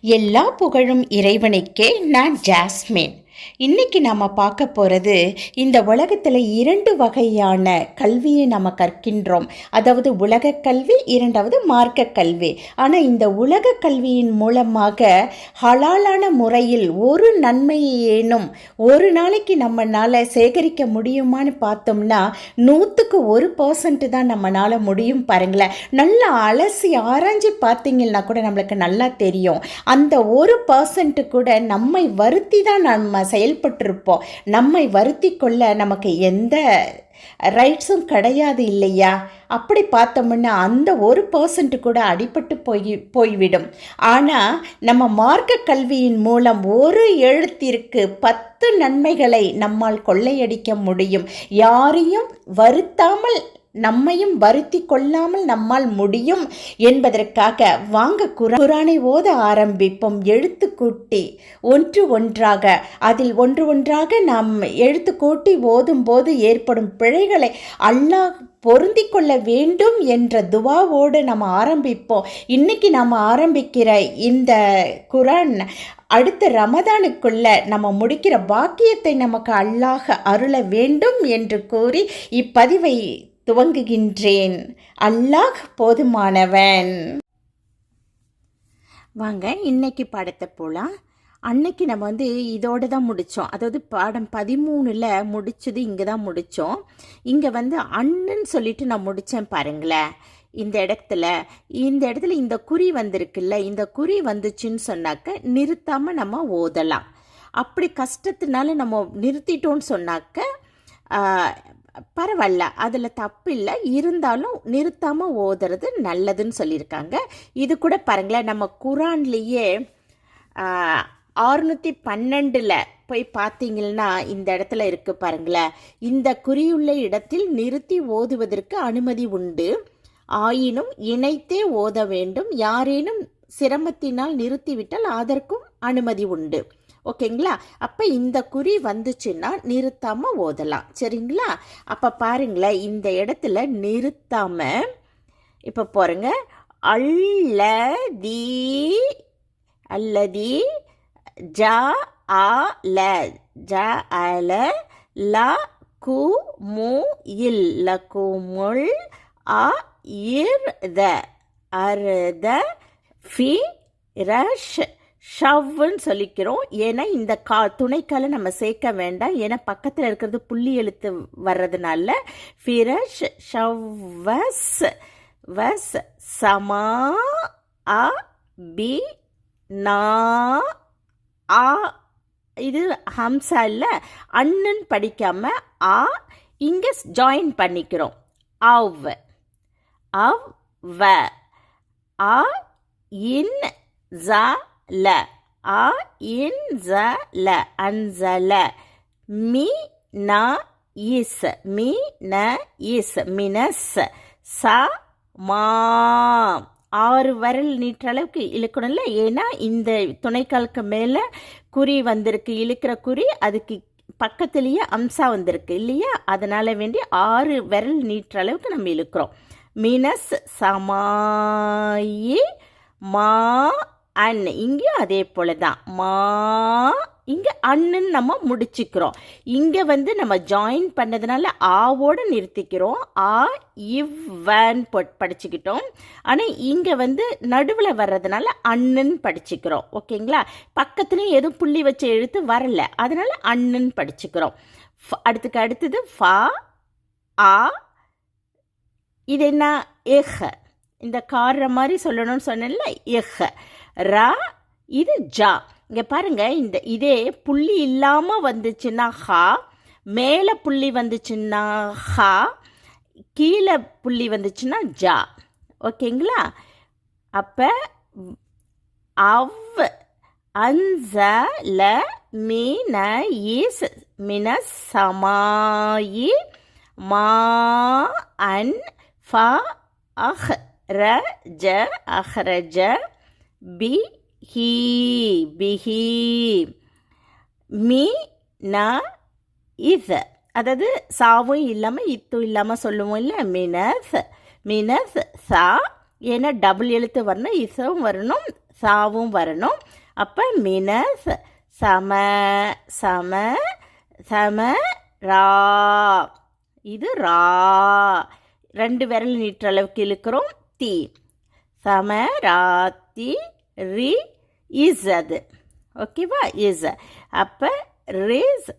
எல்லா புகழும் இறைவனுக்கே நான் ஜாஸ்மின். இன்னைக்கு நாம் பார்க்க போகிறது இந்த உலகத்தில் இரண்டு வகையான கல்வியை நம்ம கற்கின்றோம். அதாவது உலக கல்வி இரண்டாவது மார்க்க கல்வி. ஆனால் இந்த உலக கல்வியின் மூலமாக ஹலாலான முறையில் ஒரு நன்மையை ஏனும் ஒரு நாளைக்கு நம்மளால் சேகரிக்க முடியுமான்னு பார்த்தோம்னா நூற்றுக்கு ஒரு பர்சன்ட் தான் நம்மளால் முடியும் பாருங்களேன். நல்லா அலசி ஆராய்ஞ்சு பார்த்தீங்கன்னா கூட நம்மளுக்கு நல்லா தெரியும். அந்த ஒரு பர்சன்ட்டு கூட நம்மை வருத்தி தான் நம்ம செயல்பட்டிருப்போம். நம்மை வருத்தி கொள்ள நமக்கு எந்த ரைட்ஸும் கிடையாது இல்லையா? அப்படி பார்த்தோம்னா அந்த ஒரு பர்சன்ட் கூட அடிபட்டு போய் போய்விடும். ஆனால் நம்ம மார்க்க கல்வியின் மூலம் ஒரு எழுத்திற்கு பத்து நன்மைகளை நம்மால் கொள்ளையடிக்க முடியும். யாரையும் வருத்தாமல் நம்மையும் வருத்தி கொள்ளாமல் நம்மால் முடியும் என்பதற்காக வாங்க குரானை ஓத ஆரம்பிப்போம். எழுத்து கூட்டி ஒன்று ஒன்றாக அதில் ஒன்று ஒன்றாக நாம் எழுத்து கூட்டி ஓதும் போது ஏற்படும் பிழைகளை அல்லாஹ் பொருந்தி கொள்ள வேண்டும் என்ற துவாவோடு நம்ம ஆரம்பிப்போம். இன்னைக்கு நாம் ஆரம்பிக்கிற இந்த குரான் அடுத்த ரமதானுக்குள்ள நம்ம முடிக்கிற பாக்கியத்தை நமக்கு அல்லாஹ அருள வேண்டும் என்று கூறி இப்பதிவை துவங்குகின்றேன். அல்லாஹ் போதுமானவன். வாங்க இன்னைக்கு பாடத்தை போகலாம் அன்னைக்கு நம்ம வந்து இதோடு தான் முடித்தோம் அதாவது பாடம் பதிமூணில் முடிச்சது இங்கே தான் முடித்தோம் இங்கே வந்து அண்ணன்னு சொல்லிட்டு நான் முடித்தேன் பாருங்களேன். இந்த இடத்துல இந்த இடத்துல இந்த குறி வந்திருக்குல்ல இந்த குறி வந்துச்சுன்னு சொன்னாக்க நிறுத்தாமல் நம்ம ஓதலாம். அப்படி கஷ்டத்தினால நம்ம நிறுத்திட்டோன்னு சொன்னாக்க பரவாயில்ல அதில் தப்பு இல்லை இருந்தாலும் நிறுத்தாமல் ஓதுறது நல்லதுன்னு சொல்லியிருக்காங்க. இது கூட பாருங்களேன் நம்ம குரான்லேயே ஆறுநூற்றி பன்னெண்டில் போய் பார்த்தீங்கன்னா இந்த இடத்துல இருக்குது பாருங்களேன். இந்த குறியுள்ள இடத்தில் நிறுத்தி ஓதுவதற்கு அனுமதி உண்டு. ஆயினும் இணைத்தே ஓத வேண்டும். யாரேனும் சிரமத்தினால் நிறுத்திவிட்டால் அதற்கும் அனுமதி உண்டு. ஓகேங்களா? அப்போ இந்த குறி வந்துச்சுன்னா நிறுத்தாமல் ஓதலாம். சரிங்களா? அப்போ பாருங்களேன் இந்த இடத்துல நிறுத்தாமல் இப்போ போகிறேங்க அல்லதி அல்லதி ஜா ஆ ல ஜ அல ல கு மு இல் லகுமுல் அ இர் த அர்த ஃபி ரஷ். ஷவ்வுன்னு சொல்லிக்கிறோம். ஏன்னா இந்த கா துணைக்கால நம்ம சேர்க்க வேண்டாம். ஏன்னா பக்கத்தில் இருக்கிறது புள்ளி எழுத்து வர்றதுனால ஃபிரஷ் ஷவ்வஸ் வஸ் சமா அ பி நா ஆ இது ஹம்சா இல்லை அண்ணன் படிக்காம ஆ இங்கே ஜாயின் பண்ணிக்கிறோம். அவ் அவ் வ ஆ இன் ஜா ல. ஆ இன் ஜ ல. அன்சல மி ந இஸ். மி ந இஸ். மினஸ். ச மா. ஆறு வரல் நீட்டுற அளவுக்கு இழுக்கணும்ல? ஏன்னா இந்த துணைக்காலுக்கு மேலே குறி வந்திருக்கு. இழுக்கிற குறி அதுக்கு பக்கத்துலேயே அம்சா வந்திருக்கு இல்லையா? அதனால் வேண்டி ஆறு விரல் நீட்டுற அளவுக்கு நம்ம இழுக்கிறோம். மினஸ் சமாயி மா அன் இங்கேயும் அதே போல தான் மா இங்கே அண்ணுன்னு நம்ம முடிச்சுக்கிறோம். இங்கே வந்து நம்ம ஜாயின் பண்ணதுனால ஆவோடு நிறுத்திக்கிறோம். ஆ இவ்வன் படிச்சுக்கிட்டோம். ஆனால் இங்கே வந்து நடுவில் வர்றதுனால அண்ணுன்னு படிச்சுக்கிறோம். ஓகேங்களா? பக்கத்துலேயும் எதுவும் புள்ளி வச்ச எழுத்து வரல. அதனால அண்ணுன்னு படிச்சுக்கிறோம். அடுத்துக்கு அடுத்தது ஃபா ஆ இது என்ன? எஹ. இந்த கார்ற மாதிரி சொல்லணும்னு சொன்னல எஹ. ரா இது ஜா. இங்கே பாருங்க இந்த இதே புள்ளி இல்லாமல் வந்துச்சுன்னா ஹா மேலே புள்ளி வந்துச்சுன்னா ஹா கீழே புள்ளி வந்துச்சுன்னா ஜா. ஓகேங்களா? அப்போ அவ் அன்ச ல மீன இஸ் மின சமாயி மா அன் ஃப அஹ் ர ஜ அஹ்ரஜ பி ஹீ பிஹி மீ ந இஸ் அதாவது சாவும் இல்லாமல் இத்தும் இல்லாமல் சொல்லுவோம் இல்லை? மினஸ் மினஸ் சா. ஏன்னா டபுள் எழுத்து வரணும் இசவும் வரணும் சாவும் வரணும். அப்போ மினஸ் சம சம சம ரா. இது ரா. ரெண்டு விரல் நீட்டுற அளவுக்கு இழுக்கிறோம். தீ. சம ரீ ரி இஸ் அது ஓகேவா? இஸ் அப்போ ரீஸ்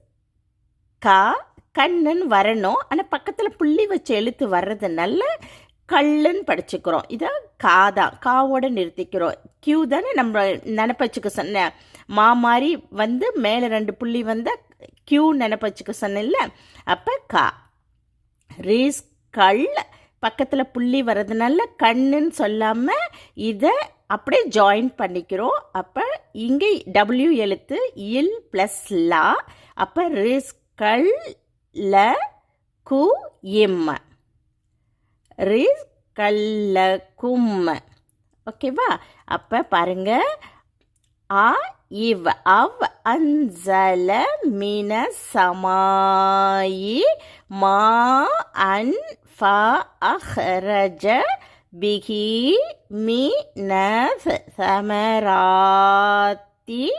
கா கண்ணுன்னு வரணும். ஆனால் பக்கத்தில் புள்ளி வச்சு எழுத்து வர்றதுனால கல்லுன்னு படிச்சுக்கிறோம். இதான் கா தான் காவோட நிறுத்திக்கிறோம். கியூ தானே நம்ம நினப்பு வச்சுக்க சொன்ன. மா மாதிரி வந்து மேலே ரெண்டு புள்ளி வந்தால் கியூ நினப்பு வச்சுக்க சொன்னேன்ல. அப்போ கா. ரீஸ் கல் பக்கத்தில் புள்ளி வர்றதுனால கண்ணுன்னு சொல்லாமல் இதை அப்படியே ஜாயின் பண்ணிக்கிறோம். அப்போ இங்கே டபிள்யூ எழுத்து இல் ப்ளஸ் லா. அப்போ ரிஸ்கல் ல கு இம். ரிஸ்கல்ல கும். ஓகேவா அப்போ பாருங்க. ஆ இவ் அவ் அன்சல மின சமாயி மா அன் ஃப அஹ்ரஜ பிகி மி நஸ் சமராத்தி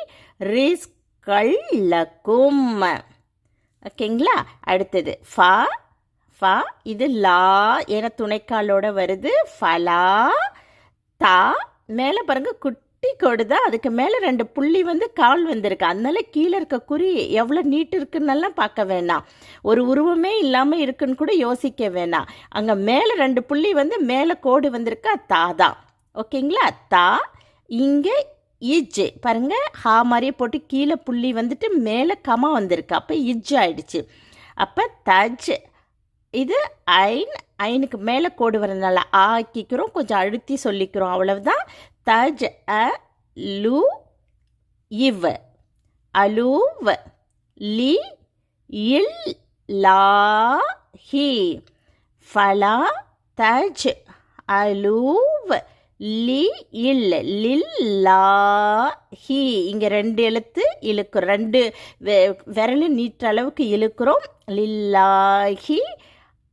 ரிஸ்கல் லக்கும் ஓகேங்களா? அடுத்தது ஃபா ஃபா இது லா என துணைக்காலோட வருது. ஃபலா தா மேலே பாருங்க குட்டி கோடு தான் அதுக்கு மேலே ரெண்டு புள்ளி வந்து கால் வந்திருக்கு. அதனால கீழே இருக்க குறி எவ்வளோ நீட்டு இருக்குன்னெல்லாம் பார்க்க வேணாம். ஒரு உருவமே இல்லாமல் இருக்குன்னு கூட யோசிக்க வேணாம். அங்கே மேலே ரெண்டு புள்ளி வந்து மேலே கோடு வந்திருக்கா. தா தான். ஓகேங்களா? தா இங்கே இஜ். பாருங்க ஹா மாதிரியே போட்டு கீழே புள்ளி வந்துட்டு மேலே கமா வந்திருக்கு. அப்போ இஜ் ஆயிடுச்சு. அப்போ தஜ் இது ஐன். ஐனுக்கு மேலே கோடு வரதுனால ஆக்கிக்கிறோம். கொஞ்சம் அழுத்தி சொல்லிக்கிறோம். அவ்வளவுதான். தஜ் அ லு இவ். அலூவ் லி இல் லா ஹி. ஃபலா தஜ் அலூவ் லி இல் லில் லா ஹி. இங்கே ரெண்டு எழுத்து இழுக்கிறோம் ரெண்டு வெ- விரலு நீட்டுற அளவுக்கு இழுக்கிறோம். லில்லாஹி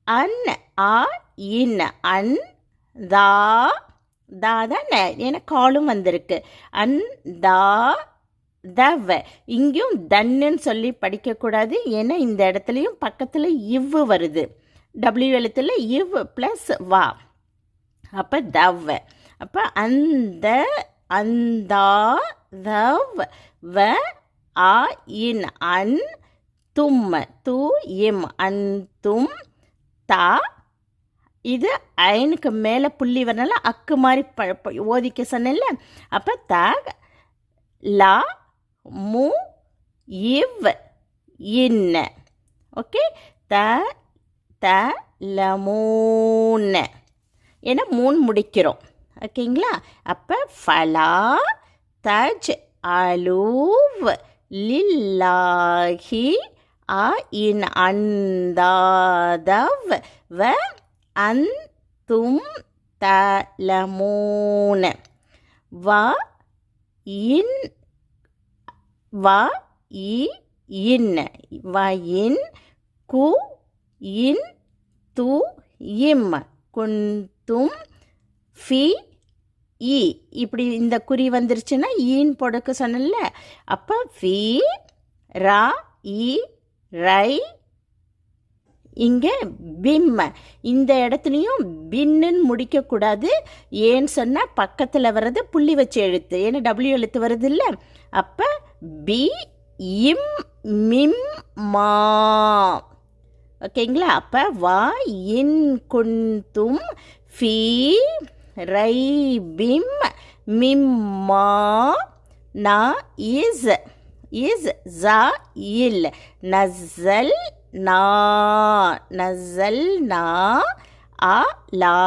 அன் ஆ இன். அன் தா தா தானே ஏன்னா காலும் வந்திருக்கு. அன் தா தவ. இங்கேயும் தன்னுன்னு சொல்லி படிக்கக்கூடாது ஏன்னா இந்த இடத்துலையும் பக்கத்தில் இவ்வு வருது. டபிள்யூ எழுத்துல இவ் ப்ளஸ் வா. அப்போ தவ. அப்போ அந்த அந்தா தவ் வ ஆ இன் அன் தும் து இம். அன் தும் தா இது அயனுக்கு மேலே புள்ளி வரனால அக்கு மாதிரி ப ஓதிக்க சொன்னேன்ல. அப்போ த லா மு இவ் இன்ன. ஓகே? த த ல மூன்னு. ஏன்னா மூணு முடிக்கிறோம். ஓகேங்களா? அப்போ ஃபலா தஜ் அலூவ் லில்லாஹி ஆ இன் அந்தாதவ் வ அந்தும் தும் வ இன் வ இ இன். வ இன் கு இன் து இம். குந்தும் ஃபி இ. இப்படி இந்த குறி வந்துருச்சுன்னா ஈன் போடக்க சொன்னல அப்போ ஃபி ரா இ ரை இங்கே பிம்ம இந்த இடத்துலையும் பின்னுன்னு முடிக்கக்கூடாது. ஏன்னு சொன்னால் பக்கத்தில் வர்றது புள்ளி வச்சு எழுத்து. ஏன்னா டபிள்யூ எழுத்து வருது இல்லை அப்போ பி இம் மிம் மா. ஓகேங்களா? அப்போ வா இன் குந்தும் ஃபி ரை பிம் மிம்மா நா இஸ். இஸ் ஜா இல். நசல் நா நசல் நா அ லா.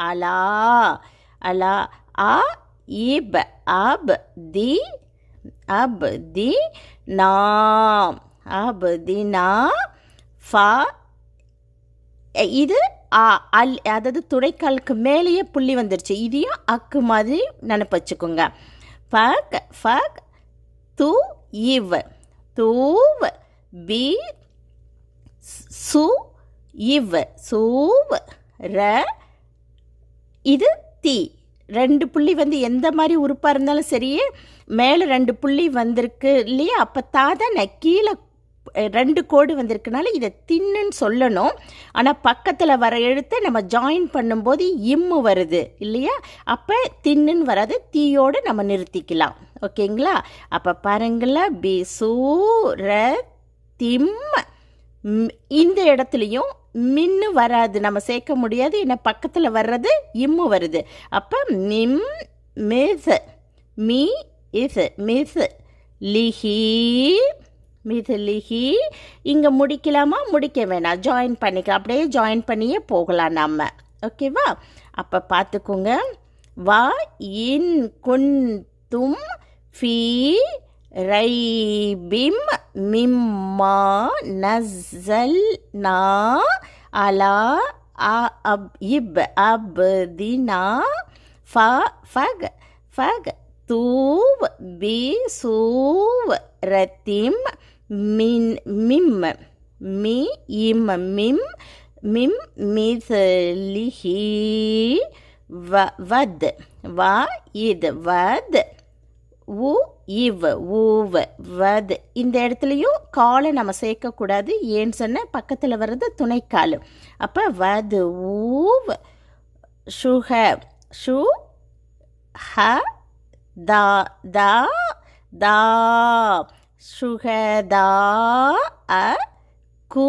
அலா. அலா. அ இப். அப் தி அப் தி நா. அப் தி நா. ஃபா. இது ஆ அல் அதாவது துடைக்காலுக்கு மேலேயே புள்ளி வந்துருச்சு. இதையும் அக்கு மாதிரி நினப்பு வச்சுக்கோங்க. ஃபக் ஃபக் து இவ். தூவ் பீ சு இவ் சூவ் ர இது தி. ரெண்டு புள்ளி வந்து எந்த மாதிரி உறுப்பாக இருந்தாலும் சரி மேலே ரெண்டு புள்ளி வந்திருக்கு இல்லையா? அப்போ தான் கீழே ரெண்டு கோடு வந்திருக்கனால இதை தின்னுன்னு சொல்லணும். ஆனால் பக்கத்தில் வர எழுத்தை நம்ம ஜாயின் பண்ணும்போது இம்மு வருது இல்லையா? அப்போ தின்னுன்னு வராது தீயோடு நம்ம நிறுத்திக்கலாம். ஓகேங்களா? அப்போ பாருங்களேன் பி சூ ர திம் இந்த இடத்துலையும் மின்னு வராது. நம்ம சேர்க்க முடியாது. ஏன்னா பக்கத்தில் வர்றது? இம்மு வருது. அப்போ மிம் மிஸ் மீ இஸ் மிஸ் லிஹி மிஸ் லிஹி. இங்கே முடிக்கலாமா? முடிக்க வேணாம். ஜாயின் பண்ணிக்க. அப்படியே ஜாயின் பண்ணியே போகலாம் நம்ம. ஓகேவா அப்போ பார்த்துக்கோங்க. வா இன் குன்தும் ஃபீ ரைபிம் மிம்மா நஸ்ஸல்னா அலா அப் இப் அப் தினா ஃப ஃபக் ஃபக் தூவ் பி சூவ் ரத்திம் மின் மிம் மி இம் மிம் மிம் மிஸ்லிஹி வ வத் வா இது வத் உ இவ் ஊவ் வது. இந்த இடத்துலையும் காலை நம்ம சேர்க்கக்கூடாது. ஏன்னு சொன்ன பக்கத்தில் வர்றது துணைக்கால். அப்போ வது ஊவ் ஷுஹ ஷு ஹ தா தா தா. சுகதா அ கு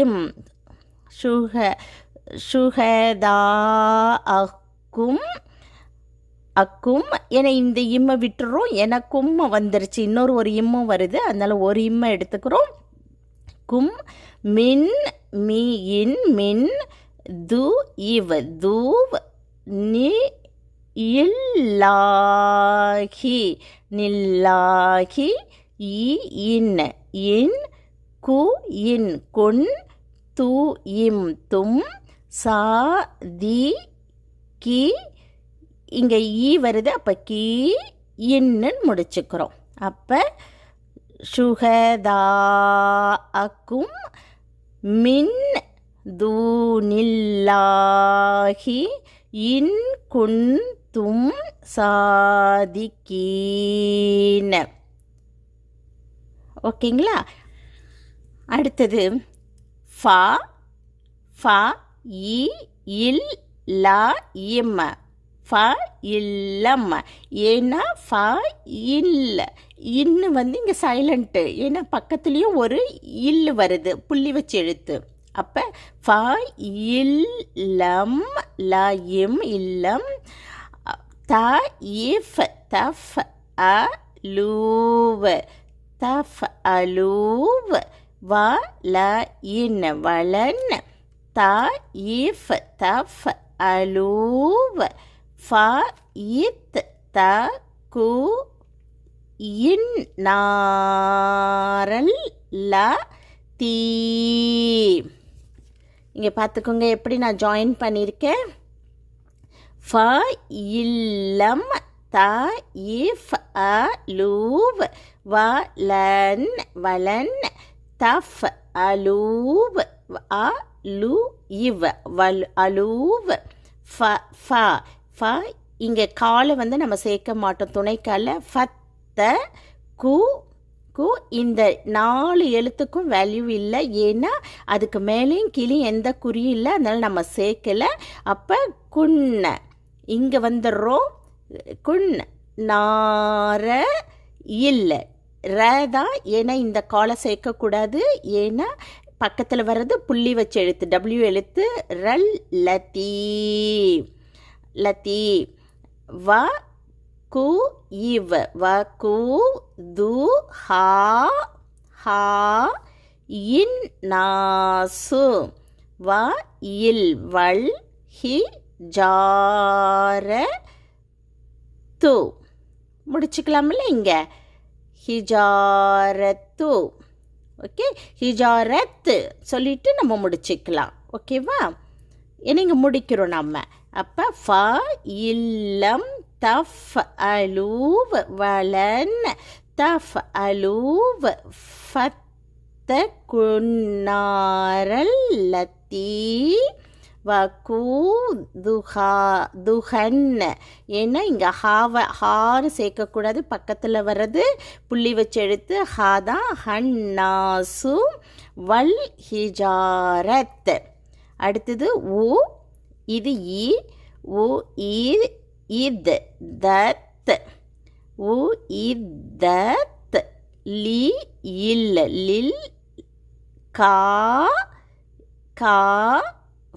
இம். சுக சுகதா அக்கும் அக்கும் என இந்த இம்மை விட்டுறோம் எனக்கும் வந்துருச்சு. இன்னொரு ஒரு இம்மும் வருது அதனால ஒரு இம்மை எடுத்துக்கிறோம். கும் மின் மீ இன் மின் து இவ் தூவ் நி இல்லாஹி நில்லாஹி இ இன் இன் கு இன் கொன் து இம் தும் சா தி கி இங்கே ஈ வருது அப்போ கீ இன்னு முடிச்சுக்கிறோம். அப்போ சுகதா அக்கும் மின் தூனில்லாஹி இன் குன்தும் சாதிக்கீன ஓகேங்களா? அடுத்தது ஃபா ஃபா இ இல் லா இம். ஃப இல்லம் ஏன்னா ஃப இல்ல. இன்னு வந்து இங்கே சைலண்ட்டு ஏன்னா பக்கத்துலேயும் ஒரு இல்லு வருது. புள்ளி வச்சு எழுத்து. அப்போ ஃப இல்லம் ல இம் இல்லம் த இஃப் தஃப் அ லூவ். தஃப் அலூவ் வ ல இன். வளன் த இஃப் தஃப் அலூவ் இத் த கு இன் நாரல் ல தீ. இங்கே பார்த்துக்கோங்க எப்படி நான் ஜாயின் பண்ணியிருக்கேன் ஃப இல்லம் த இஃப் அ லூவ் வலன் வலன் தஃப் அலூவ் அ லூ இவ் வல் அலூவ் ஃப ஃப ஃப இங்கே காலை வந்து நம்ம சேர்க்க மாட்டோம். துணைக்கால ஃபத்த கு கு இந்த நாலு எழுத்துக்கும் வேல்யூ இல்லை. ஏன்னா அதுக்கு மேலேயும் கீழேயும் எந்த குறியும் இல்லை. அதனால் நம்ம சேர்க்கலை. அப்போ குன்ன இங்கே வந்துடுறோம் குன் நார இல்லை. ர தான் ஏன்னா இந்த காலை சேர்க்கக்கூடாது. ஏன்னா பக்கத்தில் வர்றது புள்ளி வச்சு எழுத்து. டபிள்யூ எழுத்து ரல் லத்தீ. லத்தீ. வ கு இவ். வ கு து ஹா ஹா இன் நாசு வ இல் வள் ஹி ஜார து. முடிச்சுக்கலாம்ல இங்கே? ஹிஜாரத்து. ஓகே? ஹிஜாரத்து. சொல்லிட்டு நம்ம முடிச்சுக்கலாம். ஓகேவா? இங்கே முடிக்கிறோம் நம்ம. அப்போ ஃப இல்லம் தஃப் அலூவ் வளன் தஃப் அலூவ் ஃபத்த குன்னாரல் லத்தீ வக்கூ துஹா துஹன் ஏன்னா இங்கே ஹாவ ஹான்னு சேர்க்கக்கூடாது. பக்கத்தில் வர்றது புள்ளி வச்சு எடுத்து ஹா தான் ஹன்னாசு வல் ஹிஜாரத். அடுத்தது உ இது இ உ இ இத் தத். உ இத்தத் லி இல் லில் கா கா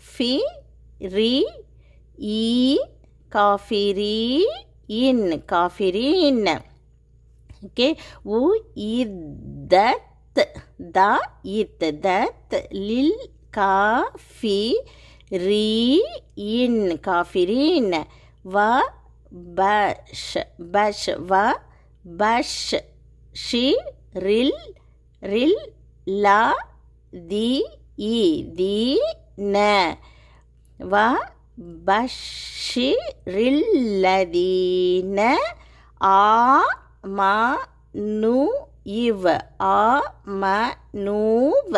ஃபி ரி ஈ காஃபிரி இன். காஃபிரி இன். ஓகே. உ இத்தத் த இத் தத். லில் காஃபி ரீ இன் காஃபிரின். வ பஷ் பஷ். வ பஷ். ஷி ரில் ரில் லா தி இ தி ந. வ பஷி ரில்லதீன ஆ ம நு இவ். ஆ ம நூவ்.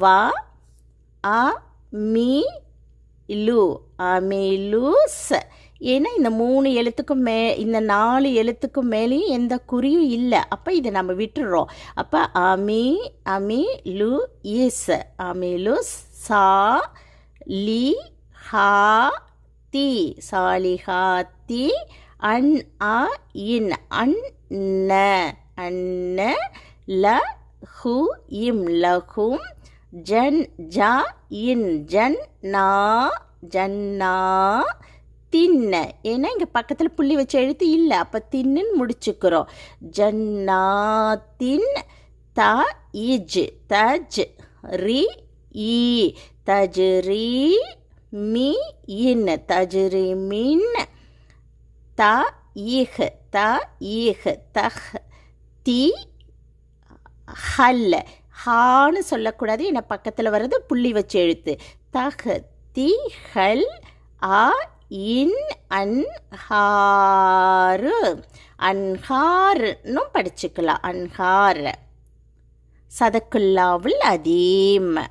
வ அ மி லு அமிலுஸ். ஏன்னா இந்த மூணு எழுத்துக்கும் மே இந்த நாலு எழுத்துக்கும் மேலேயும் எந்த குறியும் இல்லை. அப்போ இதை நம்ம விட்டுடுறோம் அப்போ அமி அமி லு இஸ் அமிலுஸ் சா லி ஹா தி சாலிஹாத்தி அன் அ இன் அன்ன அன்ன ல ஹு இம் லஹும். ஜன் ஜா இன் ஜன் நா ஜன்னா தின்ன ஏன்னா இங்கே பக்கத்தில் புள்ளி வச்ச எழுத்து இல்லை. அப்போ தின்னுன்னு முடிச்சுக்கிறோம். தின் த இஜ். தஜ் ரி ஈ. தஜ்ரி மி இன். தஜ்ரி மின் த ஈஹ் த ஈஹ் தஹ் தி ஹல்ல ஹான்னு சொல்லக்கூடாது. ஏன்னா பக்கத்தில் வர்றது புள்ளி வச்சு எழுத்து. தக தி ஹல் ஆ இன் அன்ஹாரு அன்ஹாருன்னும் படிச்சுக்கலாம். அன்ஹார். சதக்குல்லாவுல் அதீம்.